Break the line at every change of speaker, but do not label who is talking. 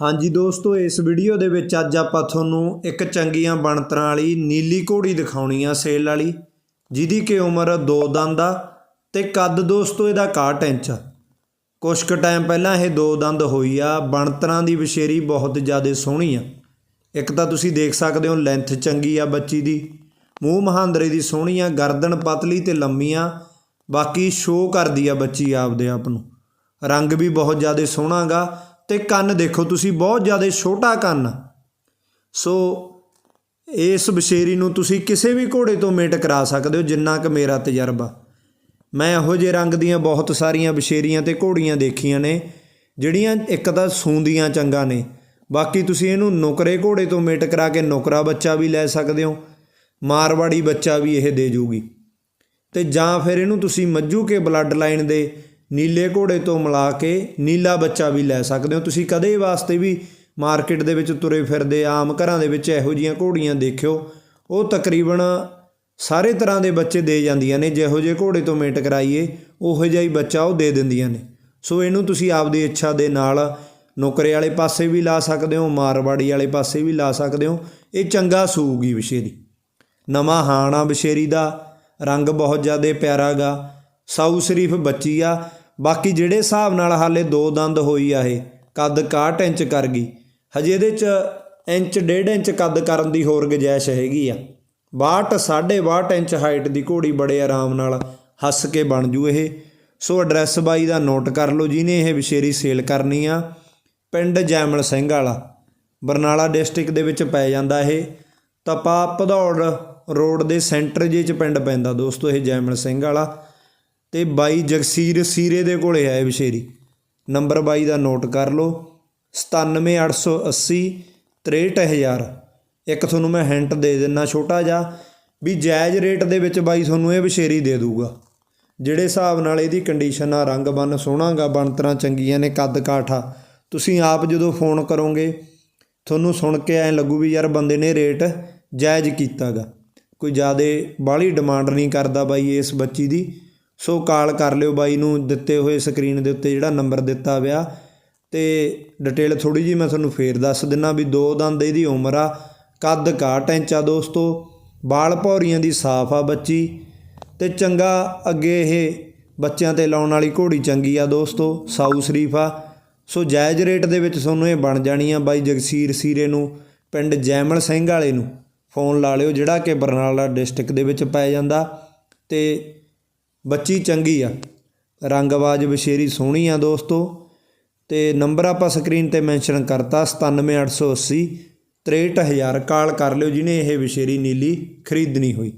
ਹਾਂਜੀ ਦੋਸਤੋ, ਇਸ ਵੀਡੀਓ ਦੇ ਵਿੱਚ ਅੱਜ ਆਪਾਂ ਤੁਹਾਨੂੰ ਇੱਕ ਚੰਗੀਆਂ ਬਣਤਰਾਂ ਵਾਲੀ ਨੀਲੀ ਘੋੜੀ ਦਿਖਾਉਣੀ ਆ ਸੇਲ ਵਾਲੀ, ਜਿਹਦੀ ਕਿ ਉਮਰ 2 ਦੰਦ ਆ ਤੇ ਕੱਦ ਦੋਸਤੋ ਇਹਦਾ 61 ਇੰਚ ਆ। ਕੁਛ ਕੁ ਟਾਈਮ ਪਹਿਲਾਂ ਇਹ ਦੋ ਦੰਦ ਹੋਈ ਆ, ਬਣਤਰਾਂ ਦੀ ਵਿਸ਼ੇਰੀ ਬਹੁਤ ਜ਼ਿਆਦਾ ਸੋਹਣੀ ਆ। ਇੱਕ ਤਾਂ ਤੁਸੀਂ ਦੇਖ ਸਕਦੇ ਹੋ ਲੈਂਥ ਚੰਗੀ ਆ ਬੱਚੀ ਦੀ, ਮੂੰਹ ਮਹਾਂਦਰੇ ਦੀ ਸੋਹਣੀ ਆ, ਗਰਦਨ ਪਤਲੀ ਤੇ ਲੰਮੀ ਆ, ਬਾਕੀ ਸ਼ੋਅ ਕਰਦੀ ਆ ਬੱਚੀ ਆਪਦੇ ਆਪ ਨੂੰ। ਰੰਗ ਵੀ ਬਹੁਤ ਜ਼ਿਆਦਾ ਸੋਹਣਾ ਗਾ ਤੇ ਕੰਨ ਦੇਖੋ, ਤੁਸੀਂ ਬਹੁਤ ਜ਼ਿਆਦਾ ਛੋਟਾ ਕੰਨ। ਸੋ ਇਸ ਬਸ਼ੇਰੀ ਨੂੰ ਤੁਸੀਂ ਕਿਸੇ ਵੀ ਘੋੜੇ ਤੋਂ ਮੇਟ ਕਰਾ ਸਕਦੇ ਹੋ, ਜਿੰਨਾ ਕੁ ਮੇਰਾ ਤਜਰਬਾ। ਮੈਂ ਇਹੋ ਜਿਹੇ ਰੰਗ ਦੀਆਂ ਬਹੁਤ ਸਾਰੀਆਂ ਬਸ਼ੇਰੀਆਂ ਤੇ ਘੋੜੀਆਂ ਦੇਖੀਆਂ ਨੇ, ਜਿਹੜੀਆਂ ਇੱਕ ਤਾਂ ਸੂੰਦੀਆਂ ਚੰਗਾ ਨੇ। ਬਾਕੀ ਤੁਸੀਂ ਇਹਨੂੰ ਨੁਕਰੇ ਘੋੜੇ ਤੋਂ ਮੇਟ ਕਰਾ ਕੇ ਨੁਕਰਾ ਬੱਚਾ ਵੀ ਲੈ ਸਕਦੇ ਹੋ, ਮਾਰਵਾੜੀ ਬੱਚਾ ਵੀ ਇਹ ਦੇ ਜੂਗੀ। ਤੇ ਜਾਂ ਫਿਰ ਇਹਨੂੰ ਤੁਸੀਂ ਮੱਝੂ ਕੇ ਬਲੱਡ ਲਾਈਨ ਦੇ ਨੀਲੇ ਘੋੜੇ ਤੋਂ ਮਿਲਾ ਕੇ ਨੀਲਾ ਬੱਚਾ ਵੀ ਲੈ ਸਕਦੇ ਹੋ। ਤੁਸੀਂ ਕਦੇ ਵਾਸਤੇ ਵੀ ਮਾਰਕੀਟ ਦੇ ਵਿੱਚ ਤੁਰੇ ਫਿਰਦੇ, ਆਮ ਘਰਾਂ ਦੇ ਵਿੱਚ ਇਹੋ ਜੀਆਂ ਘੋੜੀਆਂ ਦੇਖਿਓ, ਉਹ ਤਕਰੀਬਨ ਸਾਰੇ ਤਰ੍ਹਾਂ ਦੇ ਬੱਚੇ ਦੇ ਜਾਂਦੀਆਂ ਨੇ। ਜਿਹੋ ਜਿਹੇ ਘੋੜੇ ਤੋਂ ਮੇਟ ਕਰਾਈਏ, ਉਹੋ ਜਿਹਾ ਹੀ ਬੱਚਾ ਉਹ ਦੇ ਦਿੰਦੀਆਂ ਨੇ। ਸੋ ਇਹਨੂੰ ਤੁਸੀਂ ਆਪਦੀ ਇੱਛਾ ਦੇ ਨਾਲ ਨੌਕਰੇ ਵਾਲੇ ਪਾਸੇ ਵੀ ਲਾ ਸਕਦੇ ਹੋ, ਮਾਰਵਾੜੀ ਵਾਲੇ ਪਾਸੇ ਵੀ ਲਾ ਸਕਦੇ ਹੋ। ਇਹ ਚੰਗਾ ਸੂਗੀ ਵਿਸ਼ੇਰੀ। ਨਵਾਂ ਹਾਣਾ ਬਸ਼ੇਰੀ ਦਾ ਰੰਗ ਬਹੁਤ ਜ਼ਿਆਦਾ ਪਿਆਰਾ ਗਾ। ਸਾਊ ਸ਼ਰੀਫ ਬੱਚੀ ਆ। ਬਾਕੀ ਜਿਹੜੇ ਹਿਸਾਬ ਨਾਲ ਹਾਲੇ ਦੋ ਦੰਦ ਹੋਈ ਆ ਇਹ, ਕੱਦ 61 ਇੰਚ ਕਰ ਗਈ। ਹਜੇ ਇਹਦੇ ਚ ਇੰਚ, ਡੇਢ ਇੰਚ ਕੱਦ ਕਰਨ ਦੀ ਹੋਰ ਗੁੰਜਾਇਸ਼ ਹੈਗੀ ਆ। 62 62 ਇੰਚ ਹਾਈਟ ਦੀ ਘੋੜੀ ਬੜੇ ਆਰਾਮ ਨਾਲ ਹੱਸ ਕੇ ਬਣ ਜੂ ਇਹ। ਸੋ ਐਡਰੈਸ ਬਾਈ ਦਾ ਨੋਟ ਕਰ ਲਓ, ਜਿਹਨੇ ਇਹ ਵਿਸ਼ੇਰੀ ਸੇਲ ਕਰਨੀ ਆ, ਪਿੰਡ ਜੈਮਲ ਸਿੰਘ ਵਾਲਾ। ਬਰਨਾਲਾ ਡਿਸਟ੍ਰਿਕਟ ਦੇ ਵਿੱਚ ਪੈ ਜਾਂਦਾ ਇਹ। ਤਪਾ ਭਦੌੜ ਰੋਡ ਦੇ ਸੈਂਟਰ ਜੇ ਚ ਪਿੰਡ ਪੈਂਦਾ ਦੋਸਤੋ, ਇਹ ਜੈਮਲ ਸਿੰਘ ਵਾਲਾ। ਤੇ ਬਾਈ ਜਗਸੀਰ ਸੀਰੇ ਦੇ ਕੋਲੇ ਆਏ ਵਿਸ਼ੇਰੀ। ਨੰਬਰ ਬਾਈ ਦਾ ਨੋਟ ਕਰ ਲਓ। 97880 63000 ਇੱਕ ਤੁਹਾਨੂੰ ਮੈਂ ਹਿੰਟ ਦੇ ਦਿੰਨਾ ਛੋਟਾ ਜਿਹਾ ਵੀ ਜਾਇਜ਼ ਰੇਟ ਦੇ ਵਿੱਚ ਬਾਈ ਤੁਹਾਨੂੰ ਇਹ ਵਿਸ਼ੇਰੀ ਦੇ ਦੂਗਾ। ਜਿਹੜੇ ਹਿਸਾਬ ਨਾਲ ਇਹਦੀ ਕੰਡੀਸ਼ਨ ਆ, ਰੰਗ ਬੰਨ ਸੋਹਣਾਗਾ ਬਣਤਰਾਂ ਚੰਗੀਆਂ ਨੇ, ਕੱਦ ਕਾਠਾ, ਤੁਸੀਂ ਆਪ ਜਦੋਂ ਫੋਨ ਕਰੋਗੇ, ਤੁਹਾਨੂੰ ਸੁਣ ਕੇ ਐਂ ਲੱਗੂ ਵੀ ਯਾਰ ਬੰਦੇ ਨੇ ਰੇਟ ਜਾਇਜ਼ ਕੀਤਾਗਾ ਕੋਈ ਜ਼ਿਆਦਾ ਬਾਹਲੀ ਡਿਮਾਂਡ ਨਹੀਂ ਕਰਦਾ ਬਾਈ ਇਸ ਬੱਚੀ ਦੀ। ਸੋ ਕਾਲ ਕਰ ਲਿਓ ਬਾਈ ਨੂੰ, ਦਿੱਤੇ ਹੋਏ ਸਕਰੀਨ ਦੇ ਉੱਤੇ ਜਿਹੜਾ ਨੰਬਰ ਦਿੱਤਾ ਵਿਆ। ਤੇ ਡਿਟੇਲ ਥੋੜੀ ਜੀ ਮੈਂ ਤੁਹਾਨੂੰ ਫੇਰ ਦੱਸ ਦਿੰਨਾ ਵੀ ਦੋ ਦੰਦ ਇਹਦੀ ਉਮਰ ਆ, ਕੱਦ 61 ਇੰਚ ਆ ਦੋਸਤੋ ਬਾਲ ਭੌਰੀਆਂ ਦੀ ਸਾਫ਼ ਆ ਬੱਚੀ। ਤੇ ਚੰਗਾ ਅੱਗੇ ਇਹ ਬੱਚਿਆਂ ਤੇ ਲਾਉਣ ਵਾਲੀ ਘੋੜੀ ਚੰਗੀ ਆ ਦੋਸਤੋ, ਸਾਊ ਸ਼ਰੀਫ ਆ। ਸੋ ਜਾਇਜ਼ ਰੇਟ ਦੇ ਵਿੱਚ ਤੁਹਾਨੂੰ ਇਹ ਬਣ ਜਾਣੀ ਆ ਬਾਈ ਜਗਸੀਰ ਸੀਰੇ ਨੂੰ, ਪਿੰਡ ਜੈਮਲ ਸਿੰਘ ਵਾਲੇ ਨੂੰ। ਫੋਨ ਲਾ ਲਿਓ ਜਿਹੜਾ ਕਿ ਬਰਨਾਲਾ ਡਿਸਟ੍ਰਿਕਟ ਦੇ ਵਿੱਚ ਪੈ ਜਾਂਦਾ। ਤੇ ਬੱਚੀ ਚੰਗੀ ਆ। ਰੰਗਬਾਜ ਬਸ਼ੇਰੀ ਸੋਹਣੀ ਆ ਦੋਸਤੋ। ਤੇ ਨੰਬਰ ਆਪਾਂ ਸਕਰੀਨ ਤੇ ਮੈਂਸ਼ਨ ਕਰਤਾ 97880 63000 ਕਾਲ ਕਰ ਲਿਓ ਜਿਹਨੇ ਇਹ ਵਿਸ਼ੇਰੀ ਨੀਲੀ ਖਰੀਦਣੀ ਹੋਈ।